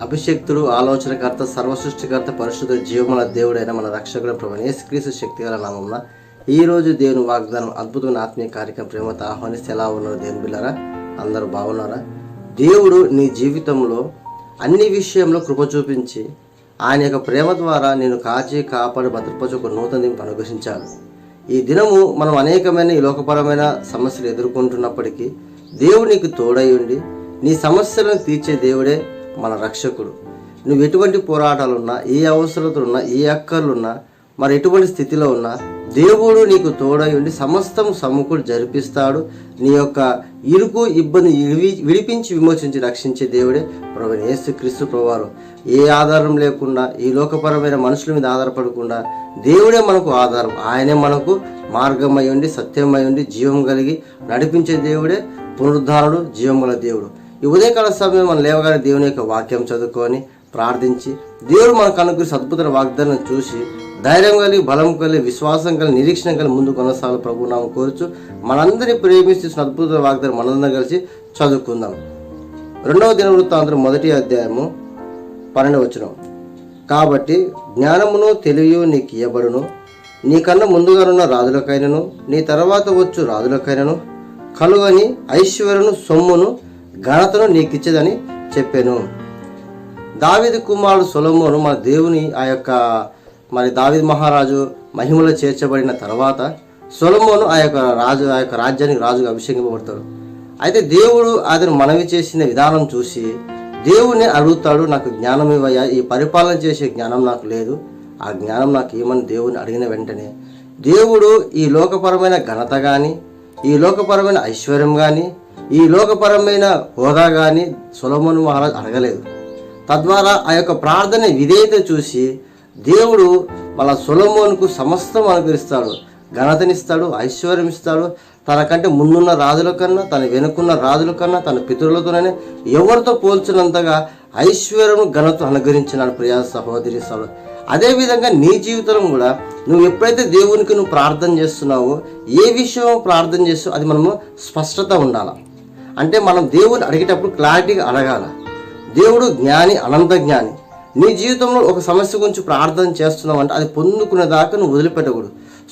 అభిషక్తుడు ఆలోచనకర్త సర్వసృష్టికర్త పరిశుద్ధ జీవముల దేవుడైన మన రక్షకుడు ప్రభుని యేసుక్రీస్తు శక్తిగల నామమున ఈ రోజు దేవుని వాగ్దానం అద్భుతమైన ఆత్మీయ కార్యక్రమం ప్రేమతో ఆహ్వానిస్తే ఎలా ఉన్నారు దేవుని బిళ్ళారా? అందరూ బాగున్నారా? దేవుడు నీ జీవితంలో అన్ని విషయంలో కృప చూపించి ఆయన యొక్క ప్రేమ ద్వారా నేను కాచి కాపాడి భద్రపరచు ఒక నూతన దింపు అనుగ్రహించాడు ఈ దినము మనం అనేకమైన ఈ లోకపరమైన సమస్యలు ఎదుర్కొంటున్నప్పటికీ దేవుడు నీకు తోడై ఉండి నీ సమస్యలను తీర్చే దేవుడే మన రక్షకుడు. నువ్వు ఎటువంటి పోరాటాలున్నా ఏ అవసరతలున్నా ఏ అక్కర్లున్నా మరి ఎటువంటి స్థితిలో ఉన్నా దేవుడు నీకు తోడై ఉండి సమస్తం సముకుడు జరిపిస్తాడు. నీ యొక్క ఇరుకు ఇబ్బంది విడిపించి విమోచించి రక్షించే దేవుడే ప్రభు ఏసు క్రీస్తు ప్రభువారు. ఏ ఆధారం లేకుండా ఈ లోకపరమైన మనుషుల మీద ఆధారపడకుండా దేవుడే మనకు ఆధారం. ఆయనే మనకు మార్గమై ఉండి సత్యమై ఉండి జీవం కలిగి నడిపించే దేవుడే పునరుద్ధారుడు జీవం గల దేవుడు. ఈ ఉదయకాల సమయం మనం లేవగానే దేవుని యొక్క వాక్యం చదువుకొని ప్రార్థించి దేవుడు మనకు అనుగ్రహించిన సద్భుత వాగ్దానం చూసి ధైర్యం కలిగి బలం కలిగి విశ్వాసం కలిగి నిరీక్షణ కలిగి ముందు కొనసాగు ప్రభు నామ కోరుచు మనందరినీ ప్రేమిస్తున్న అద్భుత వాగ్దానం మనందరం కలిసి చదువుకుందాం. రెండవ దిన వృత్తాంతరం మొదటి అధ్యాయము పన్నెండు వచనం. కాబట్టి జ్ఞానమును తెలివియు నీకు ఇయ్యబడును. నీకన్నా ముందుగానున్న రాజులకైనను నీ తర్వాత వచ్చు రాజులకైనను కలుగని ఐశ్వర్యను సొమ్మును ఘనతను నీకిచ్చేదని చెప్పాను. దావిది కుమారుడు సొలమోను మన దేవుని ఆ యొక్క మరి దావిద్ మహారాజు మహిమలో చేర్చబడిన తర్వాత సొలమోను ఆ యొక్క రాజు ఆ యొక్క రాజ్యానికి రాజుగా అభిషేకింపబడతాడు. అయితే దేవుడు అతను మనవి చేసిన విధానం చూసి దేవుని అడుగుతాడు నాకు జ్ఞానం ఇవ్వయా ఈ పరిపాలన చేసే జ్ఞానం నాకు లేదు. ఆ జ్ఞానం నాకు ఏమని దేవుని అడిగిన వెంటనే దేవుడు ఈ లోకపరమైన ఘనత కానీ ఈ లోకపరమైన ఐశ్వర్యం కానీ ఈ లోకపరమైన హోదా కానీ సులభను మహారాజ్ అడగలేదు. తద్వారా ఆ యొక్క ప్రార్థన విధేయత చూసి దేవుడు మళ్ళా సొలమోనుకు సమస్తం అనుకరిస్తాడు. ఘనతనిస్తాడు ఐశ్వర్యం ఇస్తాడు తనకంటే ముందున్న రాజుల కన్నా తన వెనుకున్న రాజుల కన్నా తన పితరులతోనే ఎవరితో పోల్చినంతగా ఐశ్వర్యం ఘనత అనుగ్రహించినాడు ప్రియా సహోదరి సహోదరు అదేవిధంగా నీ జీవితంలో కూడా నువ్వు ఎప్పుడైతే దేవునికి నువ్వు ప్రార్థన చేస్తున్నావో ఏ విషయం ప్రార్థన చేస్తావో అది మనము స్పష్టత ఉండాలి? అంటే మనం దేవుని అడిగేటప్పుడు క్లారిటీగా అడగాల? దేవుడు జ్ఞాని అనంత జ్ఞాని. నీ జీవితంలో ఒక సమస్య గురించి ప్రార్థన చేస్తున్నావు అంటే అది పొందుకునే దాకా నువ్వు వదిలిపెట్టకూడదు.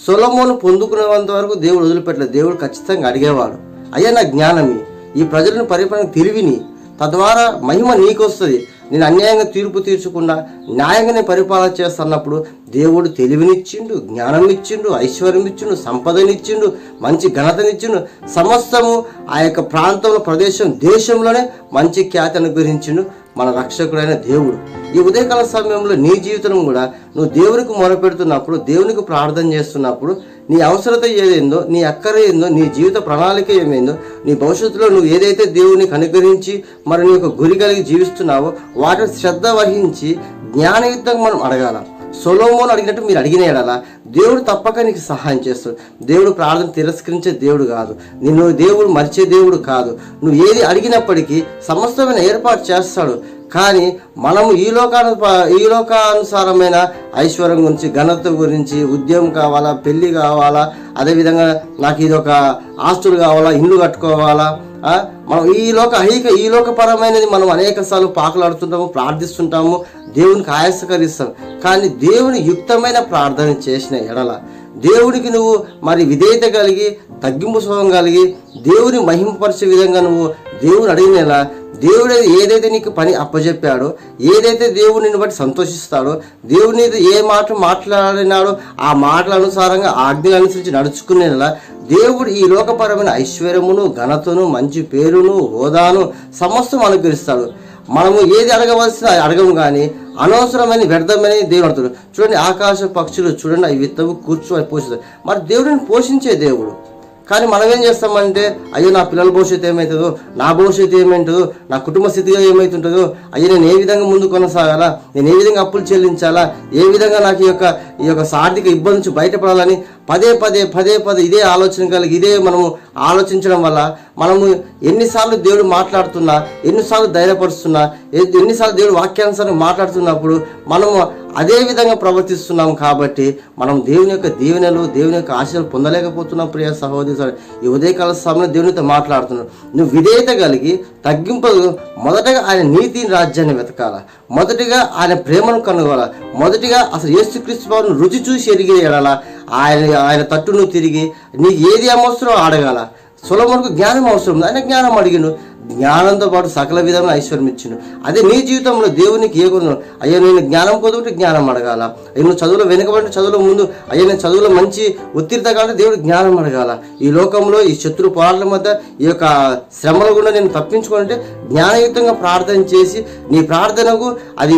సొలమోను పొందుకునేంత వరకు దేవుడు వదిలిపెట్టలేదు. దేవుడు ఖచ్చితంగా అడిగేవాడు అయ్యా నా జ్ఞానమి. ఈ ప్రజలను పరిపాలన తెలివిని. తద్వారా మహిమ నీకు వస్తుంది నేను అన్యాయంగా తీర్పు తీర్చకుండా న్యాయంగానే పరిపాలన చేస్తున్నప్పుడు దేవుడు తెలివినిచ్చిండు జ్ఞానం ఇచ్చిండు ఐశ్వర్యం ఇచ్చిండు సంపదనిచ్చిండు మంచి ఘనతనిచ్చిండు. సమస్తము ఆ యొక్క ప్రాంతంలో ప్రదేశం దేశంలోనే మంచి ఖ్యాతి అనుగ్రహించిండు. మన రక్షకుడైన దేవుడు. ఈ ఉదయకాల సమయంలో నీ జీవితం కూడా నువ్వు దేవునికి మొరపెడుతున్నప్పుడు దేవునికి ప్రార్థన చేస్తున్నప్పుడు నీ అవసరత ఏదైందో నీ అక్కర ఏందో నీ జీవిత ప్రణాళిక ఏమైందో నీ భవిష్యత్తులో నువ్వు ఏదైతే దేవునికి అనుగ్రహించి మరి నీ యొక్క గురి కలిగి జీవిస్తున్నావో వాటిని శ్రద్ధ వహించి జ్ఞానయుద్ధం మనం అడగాల. సొలోమోను అడిగినట్టు మీరు అడిగిన ఎడలా. దేవుడు తప్పక నీకు సహాయం చేస్తాడు. దేవుడు ప్రార్థన తిరస్కరించే దేవుడు కాదు. నిన్ను దేవుడు మరిచే దేవుడు కాదు. నువ్వు ఏది అడిగినప్పటికీ సమస్తమైన ఏర్పాటు చేస్తాడు. కానీ మనము ఈ లోకాను ఈ లోకానుసారమైన ఐశ్వర్యం గురించి ఘనత గురించి ఉద్యమం కావాలా పెళ్ళి కావాలా అదేవిధంగా నాకు ఇది ఒక ఆస్తులు కావాలా ఇల్లు కట్టుకోవాలా మనం ఈ లోక ఐక ఈ లోకపరమైనది మనం అనేక సార్లు పాకలాడుతుంటాము ప్రార్థిస్తుంటాము దేవునికి ఆయాసకరిస్తాం. కానీ దేవుని యుక్తమైన ప్రార్థన చేసిన ఎడల దేవుడికి నువ్వు మరి విధేయత కలిగి తగ్గింపు స్వభావం కలిగి దేవుని మహిమపరిచే విధంగా నువ్వు దేవుని అడిగినలా దేవుడు ఏదైతే నీకు పని అప్పచెప్పాడో ఏదైతే దేవుడు నిన్ను బట్టి సంతోషిస్తాడో దేవుని ఏ మాట మాట్లాడినాడో ఆ మాటల అనుసారంగా ఆజ్ఞలు అనుసరించి నడుచుకునేలా దేవుడు ఈ లోకపరమైన ఐశ్వర్యమును ఘనతను మంచి పేరును హోదాను సమస్తం అనుగ్రహిస్తాడు. మనము ఏది అడగవలసిన అది అడగము కానీ అనవసరమైన వ్యర్థమైన దేవుడు అడుగుతాడు చూడండి ఆకాశ పక్షులు చూడండి అవి విత్తవు కూర్చో పోషిస్తాడు మరి దేవుడిని పోషించే దేవుడు కానీ మనం ఏం చేస్తామంటే అయ్యో నా పిల్లల భవిష్యత్తు ఏమవుతుందో నా భవిష్యత్తు ఏమవుతుందో నా కుటుంబ స్థితిగా ఏమవుతుంటుందో అయ్యో నేను ఏ విధంగా ముందు కొనసాగాలా నేను ఏ విధంగా అప్పులు చెల్లించాలా ఏ విధంగా నాకు ఈ యొక్క ఈ యొక్క ఆర్థిక ఇబ్బంది నుంచి బయటపడాలని పదే పదే పదే పదే ఇదే ఆలోచన కలిగి ఇదే మనము ఆలోచించడం వల్ల మనము ఎన్నిసార్లు దేవుడు మాట్లాడుతున్నా ఎన్నిసార్లు ధైర్యపరుస్తున్నా ఎన్నిసార్లు దేవుడు వాక్యానుసారం మాట్లాడుతున్నప్పుడు మనము అదే విధంగా ప్రవర్తిస్తున్నాం కాబట్టి మనం దేవుని యొక్క దీవెనలు దేవుని యొక్క ఆశలు పొందలేకపోతున్నాం ప్రియ సహోదరి సహోదరులు. ఈ ఉదయకాల సమయంలో దేవునితో మాట్లాడుతున్నాడు. నువ్వు విధేయత కలిగి తగ్గింపు మొదటగా ఆయన నీతి రాజ్యాన్ని వెతకాల. మొదటిగా ఆయన ప్రేమను కనుగొనాల. మొదటిగా అసలు యేసుక్రీస్తు వారిని రుచి చూసి ఎరిగి ఎడాల ఆయన ఆయన తట్టును తిరిగి నీకు ఏది అవసరం అడగాల. సులభమునకు జ్ఞానం అవసరం ఉంది. ఆయన జ్ఞానం అడిగిను జ్ఞానంతో పాటు సకల విధమైన ఐశ్వర్యం ఇచ్చిండు. అదే నీ జీవితంలో దేవునికి ఏ గుణం? అయ్యా నేను జ్ఞానం కొదుకుంటే జ్ఞానం అడగాల. అయ్యా నువ్వు చదువులో వెనుకబడి చదువులో ముందు అయ్యా నేను చదువులో మంచి ఉత్తీర్త కావాలంటే దేవుడు జ్ఞానం అడగాల. ఈ లోకంలో ఈ శత్రు పోరాటల మధ్య ఈ యొక్క శ్రమలు కూడా నేను తప్పించుకుంటే జ్ఞానయుతంగా ప్రార్థన చేసి నీ ప్రార్థనకు అది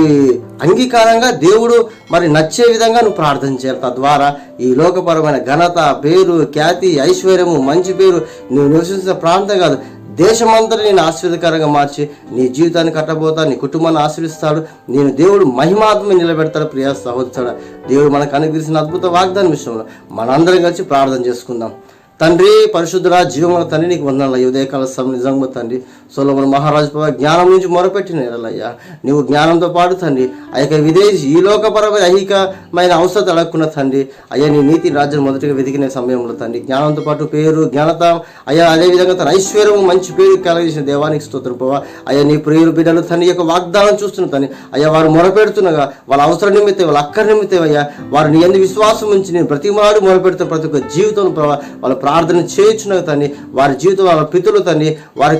అంగీకారంగా దేవుడు మరి నచ్చే విధంగా నువ్వు ప్రార్థన చేయాలి. తద్వారా ఈ లోకపరమైన ఘనత పేరు ఖ్యాతి ఐశ్వర్యము మంచి పేరు నువ్వు నివసించిన ప్రాంతం కాదు. దేశమంతటి నేను ఆశీర్వదకరంగా మార్చి నీ జీవితాన్ని కట్టబోతా నీ కుటుంబాన్ని ఆశీర్విస్తాడు. నేను దేవుడు మహిమాత్మ నిలబెడతాడు ప్రియా సహోదరుడు. దేవుడు మనకు అనుగ్రహించిన అద్భుత వాగ్దానం విషయంలో మనందరం కలిసి ప్రార్థన చేసుకుందాం. తండ్రి పరిశుద్ధురా జీవముల తండ్రి నీకు వందనాలు. ఈ ఉదయకాల సమయం నిజంగా తండ్రి సొలమున మహారాజు జ్ఞానం నుంచి మొరపెట్టిన ఎడలయ్యా నీవు జ్ఞానంతో పాటు తండ్రి. ఆ యొక్క విదేశీ ఈ లోకపరమైన ఐహికమైన అవసరం అడగకున్న తండ్రి. అయ్యా నీ నీతి రాజ్యం మొదటిగా వెతికిన సమయంలో తండ్రి. జ్ఞానంతో పాటు పేరు జ్ఞానత అయ్యా అదేవిధంగా తన ఐశ్వర్యము మంచి పేరు కలగించిన దేవానికి స్తోత్రం పోవా అయ్యా నీ ప్రియులు బిడ్డలు తండ్రి యొక్క వాగ్దానం చూస్తున్న తండ్రి. అయ్యా వారు మొరపెడుతుండగా వాళ్ళ అవసరం నిమిత్తం వాళ్ళ అక్కడి నిమిత్తం అయ్యా వారు నీ ఎందు విశ్వాసం ఉంచి నేను ప్రతి మాడు మొరపెడుతున్న ప్రతి ఒక్క జీవితం ప్రభావ వాళ్ళ ప్రార్థన చేయించున్నగా తండ్రి. వారి జీవితం వాళ్ళ పితులు తండ్రి. వారి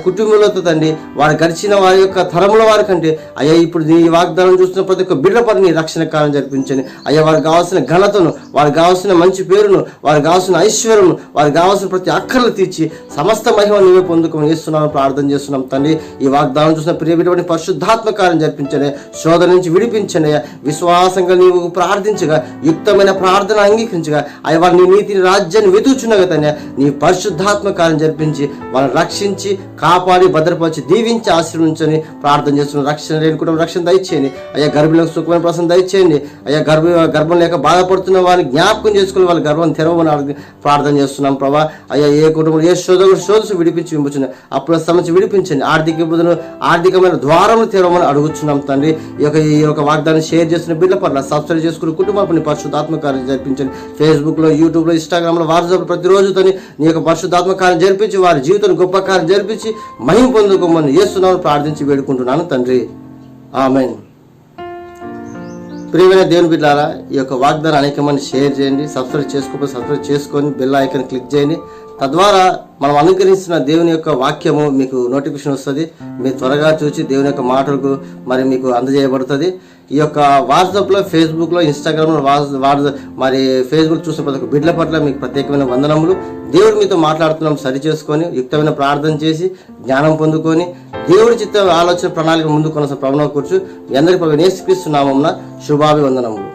కుటుంబాలతో తండ్రి వారి గడిచిన వారి యొక్క తరముల వారి కంటే అయ్యా ఇప్పుడు నీ వాగ్దానం చూస్తున్న ప్రతి ఒక్క బిడ్డ పని నీ రక్షణ కాలం జరిపించండి. అయ్యా వారికి కావాల్సిన ఘనతను వారికి కావాల్సిన మంచి పేరును వారికి కావాల్సిన ఐశ్వర్యము వారికి కావాల్సిన ప్రతి అక్కర్లు తీర్చి సమస్త మహిమ నువ్వే పొందుకుని వేస్తున్నామని ప్రార్థన చేస్తున్నాం తండ్రి. ఈ వాగ్దానం చూసిన ప్రియ బిడ్డ పరిశుద్ధాత్మ కార్యం జరిపించండి. శోధన నుంచి విడిపించండి. విశ్వాసంగా నీవు ప్రార్థించగా యుక్తమైన ప్రార్థన అంగీకరించగా అయ్యా వారి నీ నీతిని రాజ్యాన్ని వెతుకుచున్నగా తండ్రి. నీ పరిశుద్ధాత్మ కార్యం జరిపించి వాళ్ళని రక్షించి కాపాడి భద్రపరిచి దీవించి ఆశీర్వించని ప్రార్థన చేస్తున్న రక్షణ లేని కుటుంబం రక్షణ దయచేయండి. అయ్యా గర్భిణులకు సుఖమైన ప్రసన్న దయచేయండి. అయ్యా గర్భ గర్భం లేక బాధపడుతున్న వారిని జ్ఞాపకం చేసుకుని వాళ్ళ గర్భం తెరవమని ప్రార్థన చేస్తున్నాం ప్రభా. అయ్యా ఏ కుటుంబం ఏ శోధ శోధసు విడిపించి వింపుచున్న అప్పుల సంబంధించి విడిపించండి. ఆర్థిక ఇబ్బందులు ఆర్థికమైన ద్వారములు తెరవమని అడుగుతున్నాం తండ్రి. ఈ యొక్క ఈ యొక్క వాగ్దానం షేర్ చేస్తున్న బిడ్డ పట్ల సబ్స్క్రైబ్ చేసుకుని కుటుంబాన్ని పరిశుద్ధాత్మ కార్యం జరిపించండి. ఫేస్బుక్లో యూట్యూబ్లో ఇన్స్టాగ్రామ్లో వాట్సాప్ ప్రతిరోజు తని నీ యొక్క పరిశుద్ధాత్మ కార్యం జరిపించి వారి జీవితం గొప్ప కార్యం జరిపించి మహిమ పొందుకోమని చేస్తున్నామని ప్రార్థించి వేడుకుంటున్నాను తండ్రి. ఆమెన్. ప్రియమైన దేవుని బిడ్డారా ఈ యొక్క వాగ్దానం అనేక మంది షేర్ చేయండి సబ్స్క్రైబ్ చేసుకోకపోతే సబ్స్క్రైబ్ చేసుకొని బెల్ ఐకన్ క్లిక్ చేయండి. తద్వారా మనం అనుకరిస్తున్న దేవుని యొక్క వాక్యము మీకు నోటిఫికేషన్ వస్తుంది. మీరు త్వరగా చూసి దేవుని యొక్క మాటలకు మరి మీకు అందజేయబడుతుంది. ఈ యొక్క వాట్సాప్లో ఫేస్బుక్లో ఇన్స్టాగ్రామ్లో వాట్స్ మరి ఫేస్బుక్ చూసిన ప్రతి ఒక్క బిడ్డల పట్ల మీకు ప్రత్యేకమైన వందనములు. దేవుడు మీతో మాట్లాడుతున్నాం సరి చేసుకొని యుక్తమైన ప్రార్థన చేసి జ్ఞానం పొందుకొని దేవుడి చిత్త ఆలోచన ప్రణాళిక ముందు కొనసాగ ప్రవణ కూర్చు. మీ అందరికీ నేర్చుక్రీస్తున్నామన్న శుభాభివందనములు.